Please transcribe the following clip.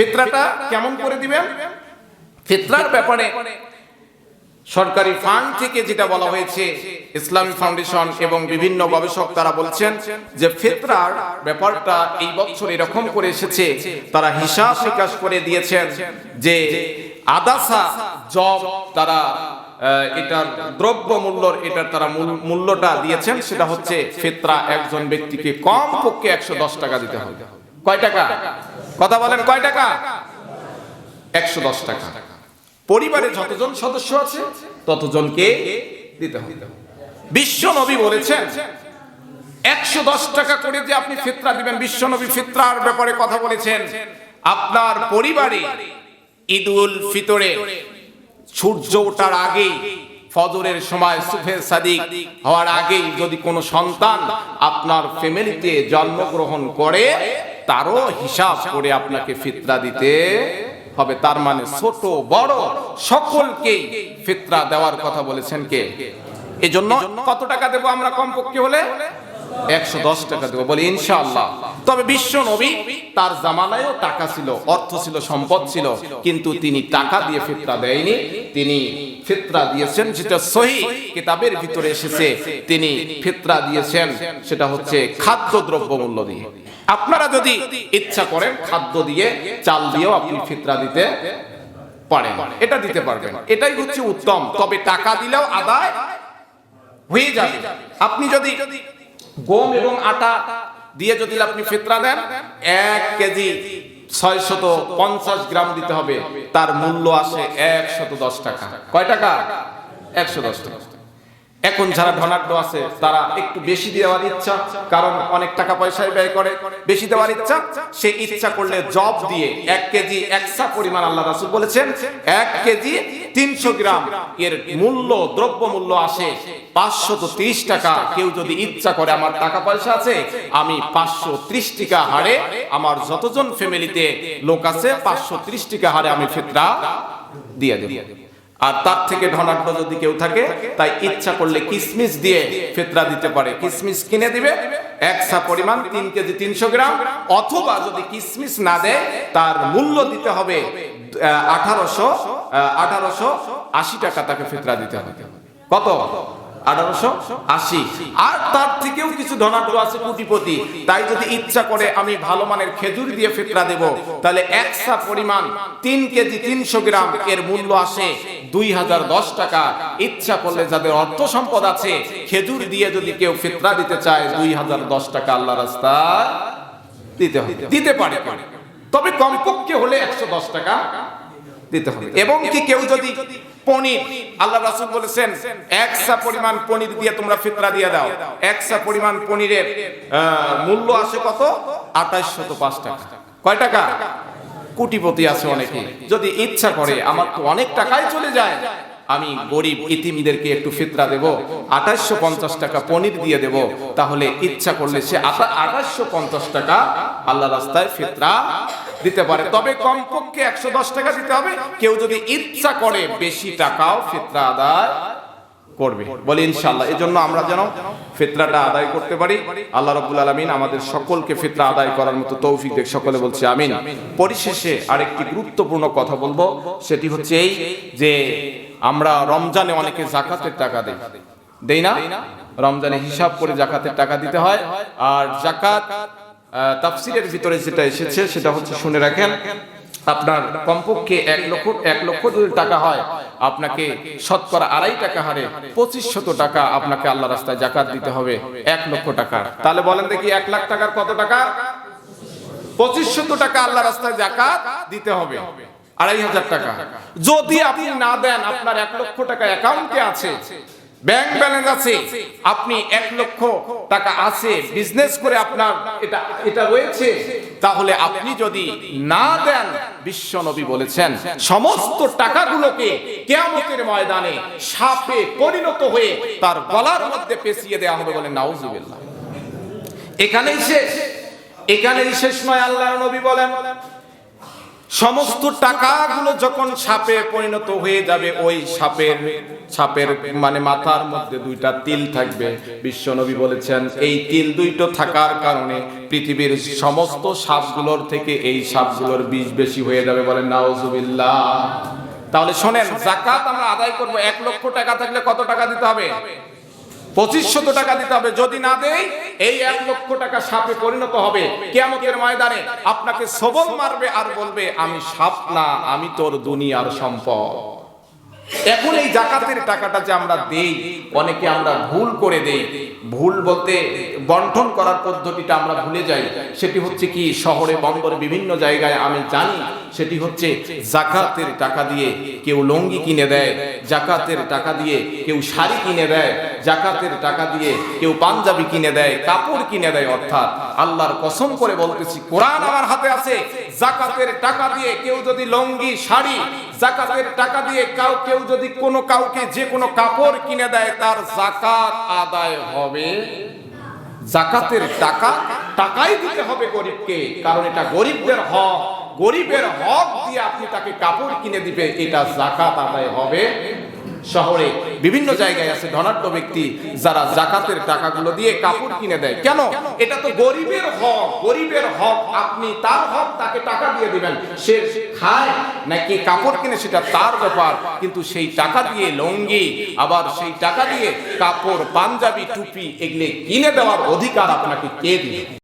ফিতরাটা কেমন করে দিবেন? ফিতরার ব্যাপারে সরকারি ফান্ড থেকে যেটা বলা হয়েছে, ইসলামী ফাউন্ডেশন এবং বিভিন্ন গবেষক তারা বলছেন যে ফিতরার ব্যাপারটা এই বছর এরকম করে এসেছে, তারা হিসাব নিকাশ করে দিয়েছেন যে আদাসা জব তারা এটার দ্রব্য মূল্যর এটার তারা মূল্যটা দিয়েছেন, সেটা হচ্ছে ফিতরা একজন ব্যক্তিকে কম পক্ষে একশো দশ টাকা দিতে হবে। কয় টাকা? কথা বলেন কয় টাকা? একশো দশ টাকা। পরিবারে যতজন সদস্য আছে, ততজনকে দিতে হবে। বিশ্ব নবী বলেছেন, একশো দশ টাকা করে যে আপনি ফিতরা দিবেন, বিশ্ব নবী ফিতরার ব্যাপারে কথা বলেছেন, আপনার পরিবারে ঈদুল ফিতরে সূর্য ওঠার আগেই ফজরের সময় সুফে সাদিক হওয়ার আগেই যদি কোনো সন্তান আপনার ফ্যামিলিতে জন্মগ্রহণ করে তারও হিসাব করে আপনাকে ফিতরা দিতে হবে। তার মানে ছোট, বড় সকলকেই ফিতরা দেওয়ার কথা বলেছেন কে? এজন্য কত টাকা দেবো আমরা কমপক্ষে হলে? একশো দশ টাকা দেবো বলি তবে বিশ্ব নবী তার জামানায়ও টাকা ছিল, অর্থ ছিল, সম্পদ ছিল, কিন্তু তিনি টাকা দিয়ে ফিতরা দেয়নি। তিনি ফিতরা দিয়েছেন, যেটা সহি কিতাবের ভিতরে এসেছে। তিনি ফিতরা দিয়েছেন, সেটা হচ্ছে খাদ্য দ্রব্য মূল্য দিয়ে। আপনারা যদি ইচ্ছা করেন খাদ্য দিয়ে, চাল দিয়েও আপনি ফিতরা দিতে পারেন। এটা দিতে পারবেন। এটাই হচ্ছে উত্তম। তবে টাকা দিলেও আদায় হয়ে যাবে। আপনি যদি গম এবং আটা দিয়ে যদি আপনি ফিতরা দেন, এক কেজি ছয়শত পঞ্চাশ গ্রাম দিতে হবে। তার মূল্য আসে একশত দশ টাকা। কয় টাকা? একশো দশ টাকা। এখন যারা ধনাঢ্য আছে, তারা একটু বেশি দেওয়ার ইচ্ছা, কারণ অনেক টাকা পয়সায় ব্যয় করে। বেশি দেওয়ার ইচ্ছা সে ইচ্ছা করলে জব দিয়ে এক কেজি একশা পরিমাণ আল্লাহ রাসুল বলেছেন, এক কেজি তিনশো গ্রাম এর মূল্য দ্রব্য মূল্য আসে পাঁচশত ত্রিশ টাকা। কেউ যদি ইচ্ছা করে, আমার টাকা পয়সা আছে, আমি পাঁচশো ত্রিশ টাকা হারে, আমার যতজন ফ্যামিলিতে লোক আছে, পাঁচশো ত্রিশ টাকা হারে আমি দিয়ে আর তার থেকে ধনাঢ্য যদি কেউ থাকে তাই ইচ্ছা করলে কিসমিস দিয়ে ফেতরা দিতে পারে। কিসমিস কিনে দিবে একসা পরিমাণ তিন কেজি তিনশো গ্রাম অথবা যদি কিসমিস না দেয় তার মূল্য দিতে হবে আঠারোশো আঠারোশো আশি টাকা তাকে ফিতরা দিতে হবে। কত? আঠারোশো আশি। আর তার থেকেও কিছু ধনাঢ্য আছে কোটিপতি। তাই যদি ইচ্ছা করে আমি ভালো মানের খেজুর দিয়ে ফিতরা দেব তাহলে একশা পরিমাণ তিন কেজি তিনশো গ্রাম এর মূল্য আসে। দুই হাজার দশ টাকা ইচ্ছা করলে যাদের অর্থ সম্পদ আছে, খেজুর দিয়ে যদি কেউ ফিতরা দিতে চায়, দুই হাজার দশ টাকা আল্লাহ রাস্তা দিতে হবে। দিতে পারে তবে কমপক্ষে হলে একশো দশ টাকা দিতে হবে। এবং কি কেউ যদি পনির আল্লাহ রাসূল বলেছেন, একসা পরিমাণ পনির দিয়ে তোমরা ফিতরা দিয়ে দাও। একসা পরিমাণ পনিরের মূল্য আসে কত? আঠাশশত পাঁচ টাকা। কয় টাকা? কোটিপতি আছে অনেকে। যদি ইচ্ছা করে, আমার তো অনেক টাকাই চলে যায়। আমি গরিব ইতিমদেরকে একটু ফিতরা দেব, আঠাশশো পঞ্চাশ টাকা পনির দিয়ে দেব। তাহলে ইচ্ছা করলে সে আঠাশশো পঞ্চাশ টাকা আল্লাহ রাস্তায় ফিতরা দিতে পারে। তবে কমপক্ষে একশো দশ টাকা দিতে হবে। কেউ যদি ইচ্ছা করে, বেশি টাকাও ফিতরা আদায় করবে। বলি ইনশাল্লাহ এই জন্য আমরা যেন ফিতরাটা আদায় করতে পারি। আল্লাহ রব্বুল আলমিন আমাদের সকলকে ফিতরা আদায় করার মতো তৌফিক দেখ, সকলে বলছে আমিন। পরিশেষে আরেকটি গুরুত্বপূর্ণ কথা বলব, সেটি হচ্ছে এই যে আমরা রমজানে অনেকে জাকাতের টাকা দেই। দেই না? রমজানে হিসাব করে জাকাতের টাকা দিতে হয়। আর জাকাত তাফসিরের ভিতরে যেটা এসেছে, সেটা হচ্ছে শুনে রাখেন, আপনার কমপক্ষে এক লক্ষ এক লক্ষ যদি টাকা হয়। আপনাকে শতকরা আড়াই টাকা হারে পঁচিশ শত টাকা আপনাকে আল্লাহ রাস্তায় জাকাত দিতে হবে, এক লক্ষ টাকা। তাহলে বলেন দেখি এক লাখ টাকার কত টাকা? পঁচিশ শত টাকা আল্লাহ রাস্তায় জাকাত দিতে হবে, আড়াই হাজার টাকা। যদি আপনি না দেন, আপনার এক লক্ষ টাকা অ্যাকাউন্টে আছে, ব্যাংক ব্যালেন্স আছে, আপনি এক লক্ষ টাকা আছে, বিজনেস করে আপনার এটা এটা রয়েছে তাহলে আপনি যদি না দেন, বিশ্ব নবী বলেছেন, সমস্ত টাকাগুলোকে কেয়ামতের ময়দানে সাপে পরিণত হয়ে তার গলার মধ্যে পেঁচিয়ে দেওয়া হবে বলে নাউজুবিল্লাহ। এখানেই শেষ এখানেই শেষ নয় আল্লাহ নবী বলেন। সমস্ত টাকাগুলো যখন সাপে পরিণত হয়ে যাবে, ওই সাপের সাপের মানে মাথার মধ্যে দুইটা তিল থাকবে। বিশ্বনবী বলেছেন, এই তিল দুইটো থাকার কারণে পৃথিবীর সমস্ত সাপগুলোর থেকে এই সাপগুলোর বিষ বেশি হয়ে যাবে বলেন নাউজুবিল্লাহ। তাহলে শোনেন জাকাত আমরা আদায় করব, এক লক্ষ টাকা থাকলে কত টাকা দিতে হবে? পঁচিশ শত টাকা দিতে হবে। যদি না দেই, এই এক লক্ষ টাকা সাপে পরিণত হবে। কেয়ামতের ময়দানে আপনাকে সবল মারবে আর বলবে, আমি সাপ না, আমি তোর দুনিয়ার সম্পদ। এখন এই জাকাতের টাকাটা যে আমরা দেই, অনেকে আমরা ভুল করে দেই। ভুল বলতে বন্টন করার পদ্ধতিটা আমরা ভুলে যাই। সেটি হচ্ছে কি, শহরে বন্দরে বিভিন্ন জায়গায় আমি জানি, সেটি হচ্ছে জাকাতের টাকা দিয়ে কেউ লঙ্গি কিনে দেয়, জাকাতের টাকা দিয়ে কেউ শাড়ি কিনে দেয়, জাকাতের টাকা দিয়ে কেউ পাঞ্জাবি কিনে দেয়, কাপড় কিনে দেয়, অর্থাৎ আল্লাহর কসম করে বলতেছি, কোরআন আমার হাতে আছে, জাকাতের টাকা দিয়ে কেউ যদি লঙ্গি, শাড়ি, জাকাতের টাকা দিয়ে কাউ কেউ যদি কোনো কাউকে যে কোনো কাপড় কিনে দেয়, তার জাকাত আদায় হবে। জাকাতের টাকা টাকাই দিতে হবে গরিবকে, কারণ এটা গরিবদের হক। গরিবের হক দিয়ে আপনি তাকে কাপড় কিনে দিবে, এটা জাকাত আদায় হবে। শহরে বিভিন্ন জায়গায় আছে ধনাঢ্য ব্যক্তি যারা জাকাতের টাকাগুলো দিয়ে কাপড় কিনে দেয়। কেন? এটা তো গরিবের হক গরিবের হক। আপনি তার হক, তাকে টাকা দিয়ে দিবেন। সে খায় নাকি কাপড় কিনে, সেটা তার ব্যাপার। কিন্তু সেই টাকা দিয়ে লঙ্গি, আবার সেই টাকা দিয়ে কাপড়, পাঞ্জাবি, টুপি, এগুলি কিনে দেওয়ার অধিকার আপনাকে কে দিবে?